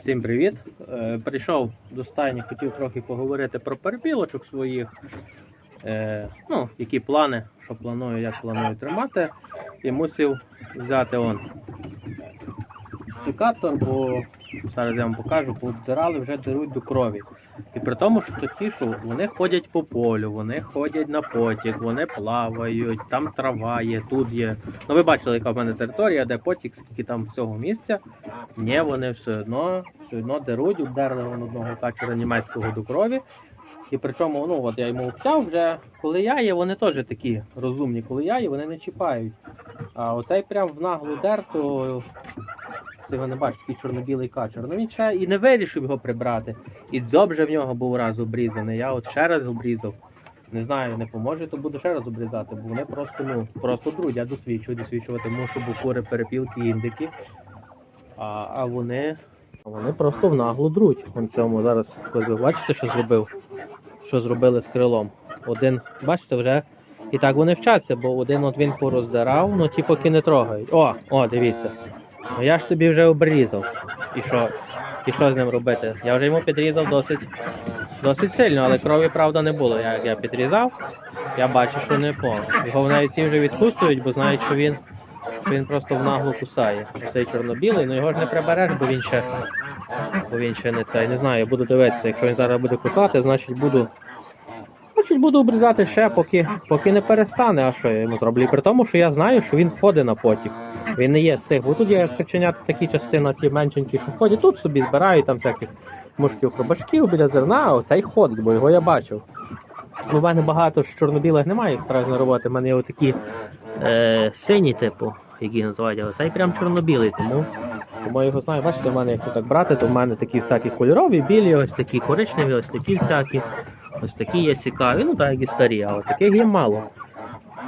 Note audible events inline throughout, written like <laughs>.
Всім привіт! Е, Прийшов до стайні, хотів трохи поговорити про перепілочок своїх. Е, ну, які плани, що планую, як планую тримати. І мусив взяти он секатор, бо зараз я вам покажу, повдирали вже деруть до крові. І при тому, що ті, що вони ходять по полю, вони ходять на потік, вони плавають, там трава є, тут є. Ну ви бачили, яка в мене територія, де потік, скільки там всього місця. Ні, вони все одно, все одно деруть, ударили вон одного качера німецького до крові. І причому, ну от я йому втяв вже, коли я є, вони теж такі розумні, коли я є, вони не чіпають. А оцей прям в наглу дер, то ти його не бачиш, такий чорно-білий качер. Ну він ще і не вирішив його прибрати. І дзьоб же в нього був раз обрізаний. Я от ще раз обрізав. Не знаю, не поможе, то буду ще раз обрізати, бо вони просто, ну, просто друдь. Я досвідчую, досвідчувати мушу, бо кури, перепілки, індики. А, а вони. Вони просто в наглу друдь. Вон цьому зараз ви бачите, що зробив? Що зробили з крилом. Один, бачите, вже. І так вони вчаться, бо один от він пороздирав, ну ті поки не трогають. О, о, дивіться. Ну я ж тобі вже обрізав. І що? І що з ним робити? Я вже йому підрізав досить досить сильно, але крові, правда, не було. Як я підрізав, я бачу, що не повно. Його навіть всі вже відкусують, бо знають, що він, що він просто в наглу кусає. Цей чорно-білий, ну його ж не прибереш, бо він ще, бо він ще не цей. Не знаю, я буду дивитися. Якщо він зараз буде кусати, значить буду. Значить буду обрізати ще, поки, поки не перестане, а що я йому зроблю. При тому, що я знаю, що він ходить на потік. Він не є з тих. Бо тут є каченята такі частини, ті меншенькі, що ходять, тут собі збирають там всяких мушків хробачків біля зерна, а оцей ходить, бо його я бачив. Ну, У мене багато ж чорно-білих немає страшно роботи. У мене є отакі е, сині, типу, які називають, а оцей прям чорно-білий, тому. Тому я його знаю, бачите, в мене якщо так брати, то в мене такі всякі кольорові, білі, ось такі коричневі, ось такі всякі. Ось такі є цікаві, ну так як і старі, а от таких є мало.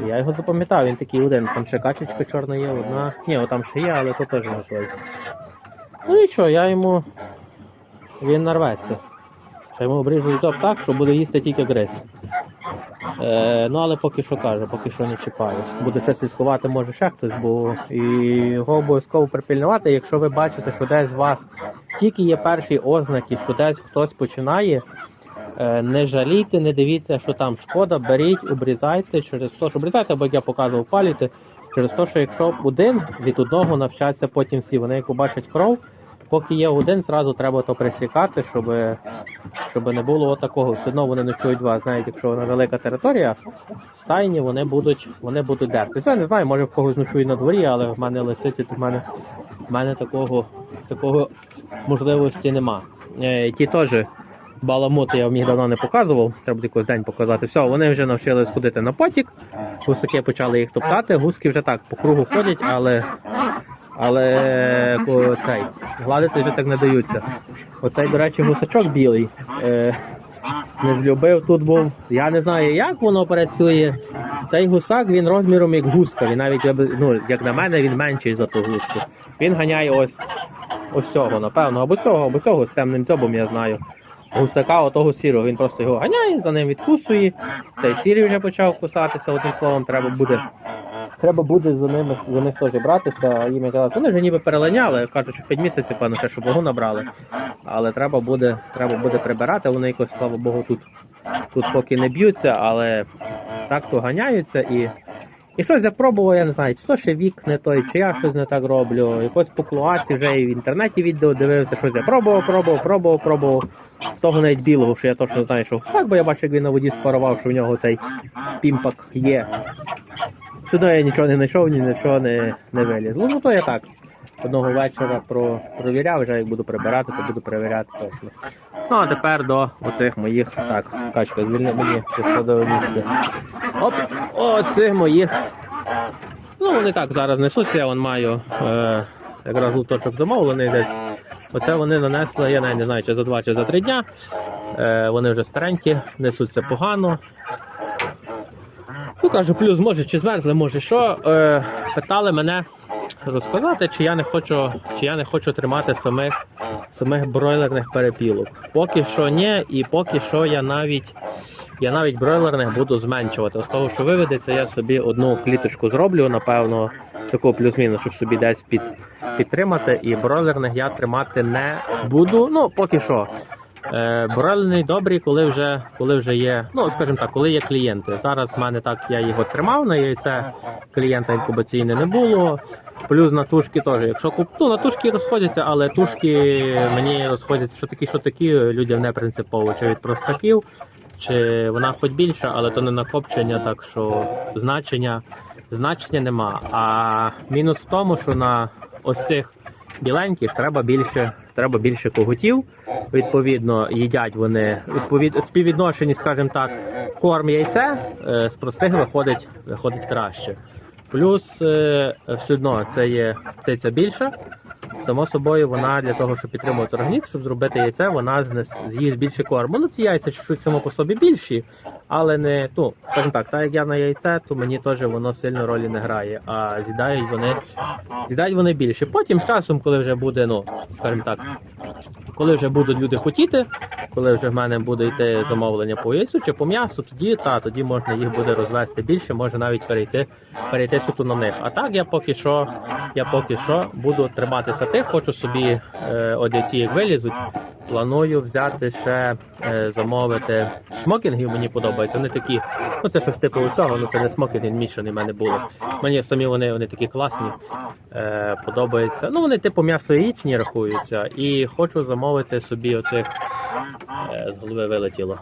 Я його запам'ятав, він такий один, там ще качечка чорна є, одна. Ні, там ще є, але то теж не. Ну і що, я йому. Він нарветься. Що йому обріжу топ так, що буде їсти тільки гриз. Е, ну але поки що каже, поки що не чіпаю. Буде ще слідкувати може ще хтось, бо і його обов'язково припільнувати, якщо ви бачите, що десь у вас тільки є перші ознаки, що десь хтось починає. Е, Не жалійте, не дивіться, що там шкода, беріть, обрізайте через те, що обрізайте, або як я показував, паліте, через те, що якщо один від одного навчаться потім всі, вони як побачать кров, поки є один, зразу треба то присікати, щоб, щоб не було такого. Все одно вони не чують вас. Навіть якщо вона велика територія, в стайні вони будуть, вони будуть дерти. Я не знаю, може в когось ночують на дворі, але в мене лисиці, в мене, в мене такого, такого можливості нема. Е, ті теж баламути я вам їх давно не показував, треба буде якийсь день показати. Все, вони вже навчились ходити на потік. Гусаки почали їх топтати. Гуски вже так по кругу ходять, але, але цей, гладити вже так не даються. Оцей, до речі, гусачок білий. Е, не злюбив тут був. Я не знаю, як воно працює. Цей гусак він розміром як гуска. Він навіть ну, як на мене, він менший за ту гуску. Він ганяє ось ось цього, напевно, або цього, або цього з темним дзьобом, я знаю. Гусака отого сірого, він просто його ганяє, за ним відкусує. Цей сірий вже почав кусатися, одним словом, треба буде. Треба буде за ними за них теж братися. Їм якраз вони вже ніби перелиняли, кажуть, що 5 місяців, певно, ще щоб вагу набрали. Але треба буде, треба буде прибирати. Вони якось, слава Богу, тут, тут поки не б'ються, але так то ганяються і. І щось я пробував, я не знаю, чи то ще вік не той, чи я щось не так роблю. Якось по вже і в інтернеті відео дивився, щось я пробував, пробував, пробував, пробував. Того навіть білого, що я точно знаю, що так, бо я бачу, як він на воді спарував, що в нього цей пімпак є. Сюди я нічого не знайшов, ні нічого не, не виліз. Ну, то я так. Одного вечора про, провіряв, вже як буду прибирати, то буду перевіряти точно. Ну а тепер до оцих моїх. Так, качка, звільни мені посадове місце. Оп, ось моїх. Ну, вони так зараз несуться, я вон маю е, якраз луточок замовлений десь. Оце вони нанесли, я навіть не знаю, чи за два, чи за три дня. Е, вони вже старенькі, несуться погано. Ну, кажу, плюс, може, чи змерзли, може що. Е, питали мене розказати, чи я не хочу, чи я не хочу тримати самих, самих бройлерних перепілок. Поки що ні, і поки що я навіть. Я навіть бройлерних буду зменшувати. З того, що виведеться, я собі одну кліточку зроблю, напевно, таку плюс-мінус, щоб собі десь під, підтримати. І бройлерних я тримати не буду. Ну, поки що. Е, Бройлерний добрий, коли вже, коли вже є, ну скажімо так, коли є клієнти. Зараз в мене так я його тримав на яйце, клієнта інкубаційне не було. Плюс на тушки теж. Якщо куп... ну, на тушки розходяться, але тушки мені розходяться, що такі, що такі, людям не принципово. Чи від простаків, чи вона хоч більша, але то не накопчення, так що значення, значення нема. А мінус в тому, що на ось цих біленьких треба більше, треба більше когутів. Відповідно, їдять вони відповід... співвідношенні, скажімо так, корм яйце е, з простих виходить, виходить краще. Плюс е, все одно це є птиця більша. Само собою, вона для того, щоб підтримувати організм, щоб зробити яйце, вона з'їсть більше корму. Ну, ці яйця чуть-чуть само по собі більші, але не, ну, скажімо так, так як я на яйце, то мені теж воно сильно ролі не грає. А з'їдають вони, з'їдають вони більше. Потім з часом, коли вже буде, ну, скажімо так, коли вже будуть люди хотіти, коли вже в мене буде йти замовлення по яйцю чи по м'ясу, тоді та тоді можна їх буде розвести більше, може навіть перейти, перейти суто на них. А так я поки що, я поки що буду триматися тих, хочу собі, е, от ті як вилізуть, планую взяти ще е, замовити смокінгів. Мені подобаються. Вони такі, ну це щось типу цього, ну це не смокінги, мішані в мене були. Мені самі вони, вони такі класні. Е, подобається. Ну вони типу м'ясо яєчні рахуються. І хочу замовити собі оцих е, з голови вилетіло.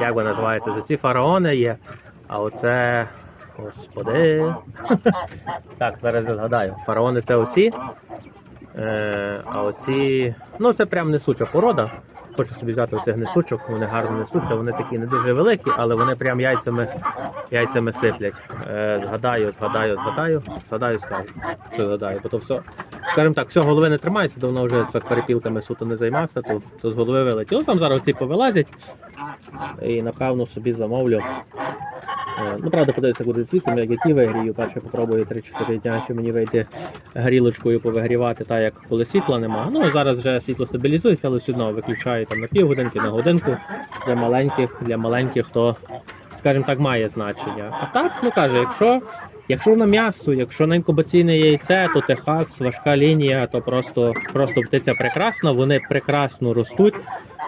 Як ви називаєте? Ці фараони є. А оце. Господи. <laughs> так, зараз я згадаю. Фараони це оці. Е, а оці. Ну, це прям несуча порода. Хочу собі взяти оцих несучок, вони гарно несуться, вони такі не дуже великі, але вони прям яйцями, яйцями сиплять. Е, згадаю, згадаю, згадаю, згадаю, скажу. Що згадаю, бо то все. Скажімо так, все голови не тримається, давно вже так перепілками суто не займався, то, то з голови вилетіло. Там зараз ці повилазять. І напевно собі замовлю. Е, Ну, правда, подивитися куди світом, як які вигрію. Перше попробую 3-4 дня, що мені вийде грілочкою повигрівати, так як коли світла нема. Ну, зараз вже світло стабілізується, але все одно виключаю там на півгодинки, на годинку. Для маленьких, для маленьких, то, скажімо так, має значення. А так, ну каже, якщо, якщо на м'ясо, якщо на інкубаційне яйце, то Техас, важка лінія, то просто, просто птиця прекрасна, вони прекрасно ростуть.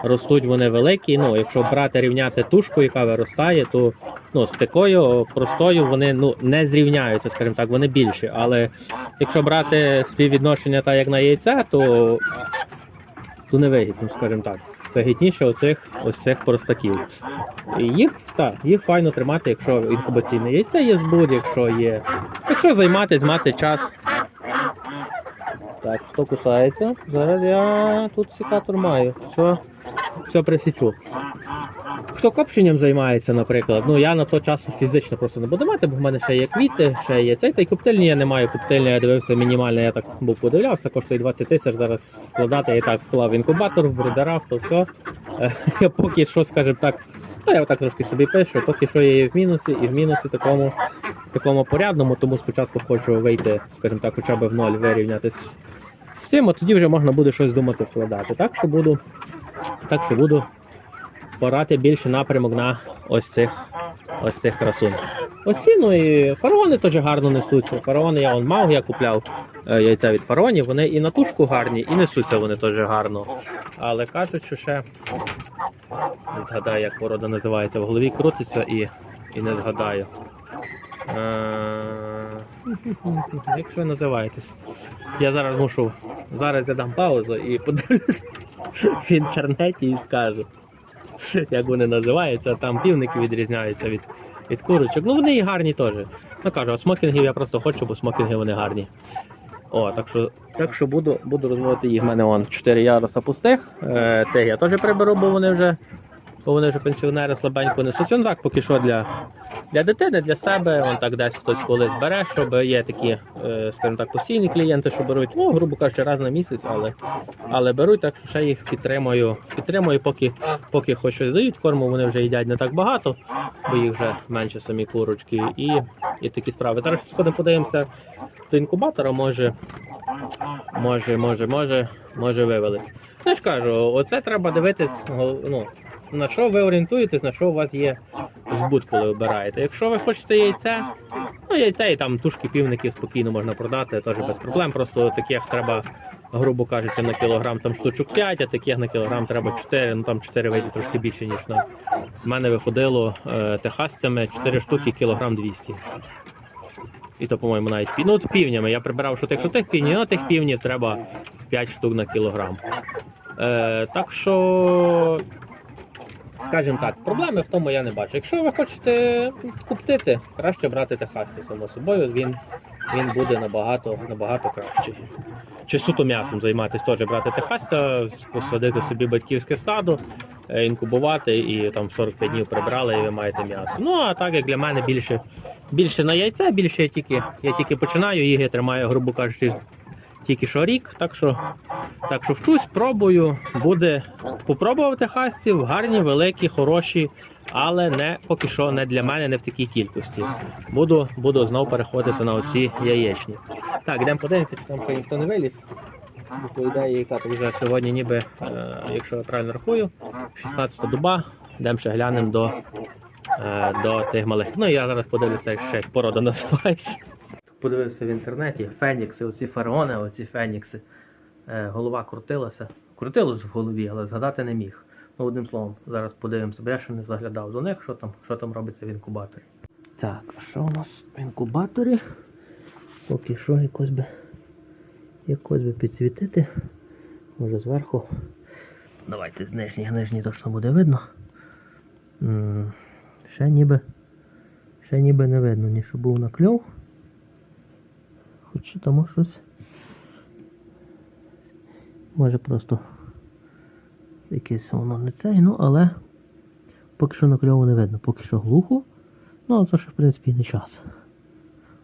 Ростуть вони великі. Ну, якщо брати рівняти тушку, яка виростає, то ну, з такою простою вони ну, не зрівняються, скажімо так, вони більші. Але якщо брати співвідношення так як на яйце, то, то не вигідно, скажімо так. Вигідніше оцих ось цих простаків. Їх, так, їх файно тримати, якщо інкубаційне яйце є збуд, якщо є. Якщо займатися, мати час. Так, хто кусається? Зараз я тут секатор маю. Все, все присічу. Хто копченням займається, наприклад, ну я на то часу фізично просто не буду мати, бо в мене ще є квіти, ще є цей, та й коптильні я не маю. Коптильня я дивився мінімально, я так був подивлявся, коштує 20 тисяч зараз вкладати. Я так вклав інкубатор, в брудера, в то все. <laughs> Я поки що, скажімо так, ну я так трошки собі пишу, поки що я є в мінусі, і в мінусі такому, такому порядному, тому спочатку хочу вийти, скажімо так, хоча б в ноль вирівнятись з цим, а тоді вже можна буде щось думати вкладати. Так що буду, так що буду порати більше напрямок на ось цих ось цих красун. Ось ці, ну і фараони теж гарно несуться. Фараони я он мав, я купляв е, яйця від фараонів, вони і на тушку гарні, і несуться вони теж гарно. Але кажуть, що ще не згадаю, як порода називається, в голові крутиться і, і не згадаю. Е, <laughs> Як ви називаєтесь? Я зараз мушу. Зараз я дам паузу і <laughs> подивлюсь в інтернеті і скажу, <laughs> як вони називаються. Там півники відрізняються від, від курочок. Ну вони і гарні теж. Ну кажу, а смокінгів я просто хочу, бо смокінги вони гарні. О, так що, так що буду, буду розмовити їх. У мене вон 4 яруса пустих. Е, тих я теж приберу, бо вони вже, бо вони вже пенсіонери слабенько несуть. Ну так, поки що для, для дитини, для себе, он так десь хтось колись бере, щоб є такі, е, скажімо так, постійні клієнти, що беруть, ну, грубо кажучи, раз на місяць, але, але беруть, так що ще їх підтримую, підтримую, поки, поки хоч щось дають, корму вони вже їдять не так багато, бо їх вже менше самі курочки і, і такі справи. Зараз сходимо подивимося до інкубатора, може, може, може, може, може вивелись. Ну, ж кажу, оце треба дивитись, ну, на що ви орієнтуєтесь, на що у вас є збут, коли обираєте. Якщо ви хочете яйце, Ну, яйця і там тушки півників спокійно можна продати, теж без проблем. Просто таких треба, грубо кажучи, на кілограм там штучок 5, а таких на кілограм треба 4, ну там 4 вийде трошки більше, ніж на. В мене виходило е, техасцями 4 штуки кілограм 200. І то, по-моєму, навіть ну, от півнями. Я прибирав, що тих, що тих півнів, а тих півнів треба 5 штук на кілограм. Е, так що, скажімо так, проблеми в тому я не бачу. Якщо ви хочете куптити, краще брати техасці, само собою, він, він буде набагато, набагато кращий. Чи суто м'ясом займатися, теж брати техасця, посадити собі батьківське стадо, е, інкубувати і там 45 днів прибрали, і ви маєте м'ясо. Ну а так як для мене більше, більше на яйця, більше я тільки, я тільки починаю, їх я тримаю, грубо кажучи, тільки що рік. Так що, так що вчусь, пробую, буде попробувати хастів, гарні, великі, хороші, але не поки що не для мене, не в такій кількості. Буду, буду знов переходити на оці яєчні. Так, йдемо подивимося, чи там ще ніхто не виліз. Ідеї, яка то вже сьогодні, ніби, е, якщо я правильно рахую, 16 доба, йдемо ще глянемо до, е, до тих малих. Ну я зараз подивлюся, як ще порода називається. Подивився в інтернеті, фенікси, оці фараони, оці фенікси. Е, голова крутилася. Крутилось в голові, але згадати не міг. Ну, одним словом, зараз подивимося, бо я ще не заглядав до них, що там, що там робиться в інкубаторі. Так, а що у нас в інкубаторі? Поки що якось би, якось би підсвітити. Може зверху. Давайте з нижніх, нижній точно буде видно. Ще ніби, ще ніби не видно, ні що був накльов. Хоча там щось. Може просто якесь воно не цей, ну але поки що накльову не видно, поки що глухо. Ну, але це ж в принципі не час.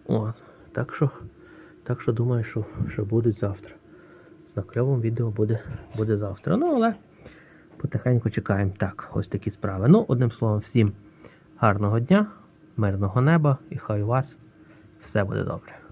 От. Так що, так що думаю, що, що будуть завтра. З накльовом відео буде, буде завтра. Ну, але потихеньку чекаємо. Так, ось такі справи. Ну, одним словом, всім гарного дня, мирного неба і хай у вас все буде добре.